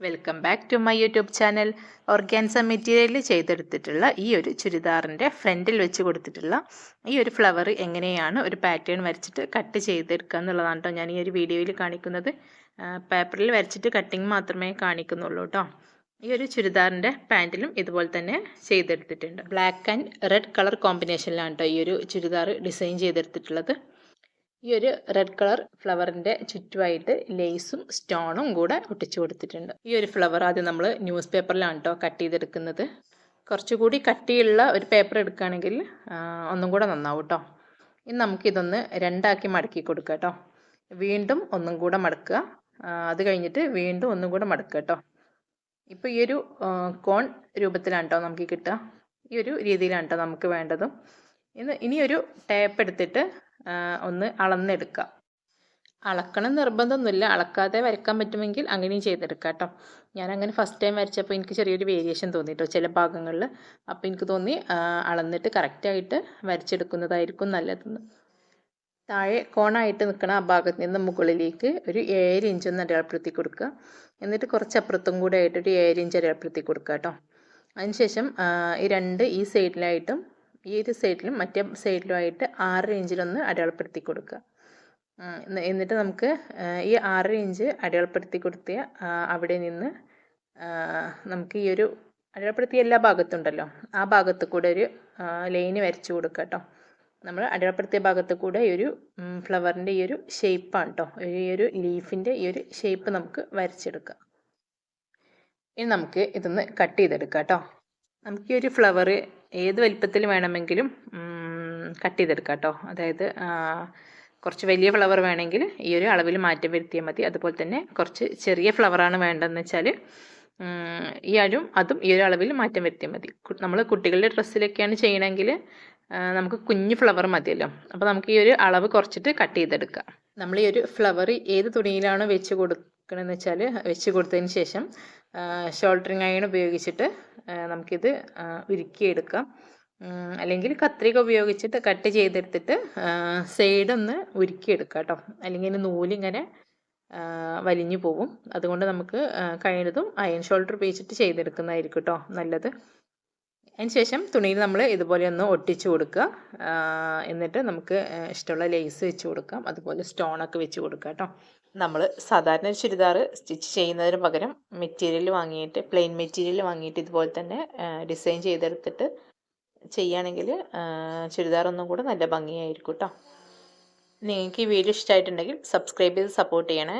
Welcome back to my YouTube channel organza മെറ്റീരിയലിൽ ചെയ്തെടുത്തിട്ടുള്ള ഈ ഒരു ചുരിദാറിന്റെ ഫ്രണ്ടിൽ വെച്ച് കൊടുത്തിട്ടുള്ള ഈ ഒരു ഫ്ലവർ എങ്ങനെയാണ് ഒരു പാറ്റേൺ വരച്ചിട്ട് കട്ട് ചെയ്തെടുക്കുക എന്നുള്ളതാണ് കേട്ടോ ഞാൻ ഈ ഒരു വീഡിയോയിൽ കാണിക്കുന്നത്. പേപ്പറിൽ വരച്ചിട്ട് കട്ടിങ് മാത്രമേ കാണിക്കുന്നുള്ളൂ കേട്ടോ ഈ ഒരു ചുരിദാറിന്റെ പാന്റിലും ഇതുപോലെ തന്നെ ചെയ്തെടുത്തിട്ടുണ്ട്. ബ്ലാക്ക് ആൻഡ് റെഡ് കളർ കോമ്പിനേഷനിലാണ് കേട്ടോ ഈ ഒരു ചുരിദാർ ഡിസൈൻ ചെയ്തെടുത്തിട്ടുള്ളത്. ഈ ഒരു റെഡ് കളർ ഫ്ലവറിന്റെ ചുറ്റുമായിട്ട് ലേസും സ്റ്റോണും കൂടെ ഒട്ടിച്ചു കൊടുത്തിട്ടുണ്ട്. ഈ ഒരു ഫ്ലവർ ആദ്യം നമ്മൾ ന്യൂസ് പേപ്പറിലാണ് കേട്ടോ കട്ട് ചെയ്തെടുക്കുന്നത്. കുറച്ചുകൂടി കട്ടിയുള്ള ഒരു പേപ്പർ എടുക്കുകയാണെങ്കിൽ ഒന്നും കൂടെ നന്നാവും കേട്ടോ ഇനി നമുക്കിതൊന്ന് രണ്ടാക്കി മടക്കി കൊടുക്കുക കേട്ടോ വീണ്ടും ഒന്നും കൂടെ മടക്കുക. അത് കഴിഞ്ഞിട്ട് വീണ്ടും ഒന്നും കൂടെ മടക്കുക കേട്ടോ ഇപ്പോൾ ഈ ഒരു കോൺ രൂപത്തിലാണ് കേട്ടോ നമുക്ക് കിട്ടുക. ഈ ഒരു രീതിയിലാണ് കേട്ടോ നമുക്ക് വേണ്ടതും. ഇന്ന് ഇനിയൊരു ടേപ്പ് എടുത്തിട്ട് ഒന്ന് അളന്നെടുക്കുക അളക്കണം നിർബന്ധമൊന്നുമില്ല. അളക്കാതെ വരയ്ക്കാൻ പറ്റുമെങ്കിൽ അങ്ങനെയും ചെയ്തെടുക്കാം കേട്ടോ ഞാൻ അങ്ങനെ ഫസ്റ്റ് ടൈം വരച്ചപ്പോൾ എനിക്ക് ചെറിയൊരു വേരിയേഷൻ തോന്നി ചില ഭാഗങ്ങളിൽ അപ്പോൾ എനിക്ക് തോന്നി അളന്നിട്ട് കറക്റ്റായിട്ട് വരച്ചെടുക്കുന്നതായിരിക്കും നല്ലതെന്ന്. താഴെ കോണായിട്ട് നിൽക്കുന്ന ആ ഭാഗത്ത് നിന്ന് മുകളിലേക്ക് ഒരു ഏഴ് ഇഞ്ച് ഒന്ന് അടയാളപ്പെടുത്തി കൊടുക്കുക എന്നിട്ട് കുറച്ച് അപ്പുറത്തും കൂടെ ആയിട്ട് ഒരു ഏഴ് ഇഞ്ച് അടയാളപ്പെടുത്തി കൊടുക്കുക കേട്ടോ അതിനുശേഷം ഈ രണ്ട് ഈ സൈഡിലായിട്ടും ഈ ഒരു സൈഡിലും മറ്റേ സൈഡിലുമായിട്ട് ആറ് ഇഞ്ചിലൊന്ന് അടയാളപ്പെടുത്തി കൊടുക്കുക. എന്നിട്ട് നമുക്ക് ഈ ആറ് ഇഞ്ച് അടയാളപ്പെടുത്തി കൊടുത്തിയ അവിടെ നിന്ന് നമുക്ക് ഈ ഒരു അടയാളപ്പെടുത്തിയ എല്ലാ ഭാഗത്തുണ്ടല്ലോ ആ ഭാഗത്ത് കൂടെ ഒരു ലൈന് വരച്ചു കൊടുക്കുക കേട്ടോ നമ്മൾ അടയാളപ്പെടുത്തിയ ഭാഗത്ത് കൂടെ ഈ ഒരു ഫ്ലവറിന്റെ ഈ ഒരു ഷേപ്പാണ് കേട്ടോ ഈ ഒരു ലീഫിന്റെ ഈ ഒരു ഷേപ്പ് നമുക്ക് വരച്ചെടുക്കുക. ഇനി നമുക്ക് ഇതൊന്ന് കട്ട് ചെയ്തെടുക്കാം കേട്ടോ നമുക്ക് ഈ ഒരു ഫ്ലവർ ഏത് വലിപ്പത്തിൽ വേണമെങ്കിലും കട്ട് ചെയ്തെടുക്കാം കേട്ടോ. അതായത് കുറച്ച് വലിയ ഫ്ലവർ വേണമെങ്കിൽ ഈ ഒരു അളവിൽ മാറ്റം വരുത്തിയാൽ മതി. അതുപോലെ തന്നെ കുറച്ച് ചെറിയ ഫ്ലവറാണ് വേണ്ടതെന്ന് വെച്ചാൽ ഈ അഴും അതും ഈ ഒരു അളവിൽ മാറ്റം വരുത്തിയാൽ മതി. നമ്മൾ കുട്ടികളുടെ ഡ്രസ്സിലൊക്കെയാണ് ചെയ്യണമെങ്കിൽ നമുക്ക് കുഞ്ഞു ഫ്ലവർ മതിയല്ലോ. അപ്പോൾ നമുക്ക് ഈ ഒരു അളവ് കുറച്ചിട്ട് കട്ട് ചെയ്തെടുക്കാം. നമ്മൾ ഈ ഒരു ഫ്ലവർ ഏത് തുണിയിലാണോ വെച്ച് കൊടുക്കണമെന്ന് വെച്ചാൽ വെച്ച് കൊടുത്തതിന് ശേഷം ഷോൾഡറിങ് അയൺ ഉപയോഗിച്ചിട്ട് നമുക്കിത് ഉരുക്കിയെടുക്കാം. അല്ലെങ്കിൽ കത്രിക ഉപയോഗിച്ചിട്ട് കട്ട് ചെയ്തെടുത്തിട്ട് സൈഡൊന്ന് ഉരുക്കിയെടുക്കാം കേട്ടോ. അല്ലെങ്കിൽ നൂലിങ്ങനെ വലിഞ്ഞു പോകും അതുകൊണ്ട് നമുക്ക് കഴിയുന്നതും അയൺ ഷോൾഡർ ഉപയോഗിച്ചിട്ട് ചെയ്തെടുക്കുന്നതായിരിക്കും കേട്ടോ നല്ലത്. അതിനുശേഷം തുണിയിൽ നമ്മൾ ഇതുപോലെ ഒന്ന് ഒട്ടിച്ചു കൊടുക്കുക. എന്നിട്ട് നമുക്ക് ഇഷ്ടമുള്ള ലേസ് വെച്ച് കൊടുക്കാം. അതുപോലെ സ്റ്റോണൊക്കെ വെച്ച് കൊടുക്കാം കേട്ടോ. നമ്മൾ സാധാരണ ചുരിദാർ സ്റ്റിച്ച് ചെയ്യുന്നതിന് പകരം മെറ്റീരിയൽ വാങ്ങിയിട്ട് പ്ലെയിൻ മെറ്റീരിയൽ വാങ്ങിയിട്ട് ഇതുപോലെ തന്നെ ഡിസൈൻ ചെയ്തെടുത്തിട്ട് ചെയ്യുകയാണെങ്കിൽ ചുരിദാർ ഒന്നും കൂടെ നല്ല ഭംഗിയായിരിക്കും കേട്ടോ. നിങ്ങൾക്ക് ഈ വീഡിയോ ഇഷ്ടമായിട്ടുണ്ടെങ്കിൽ സബ്സ്ക്രൈബ് ചെയ്ത് സപ്പോർട്ട് ചെയ്യണേ.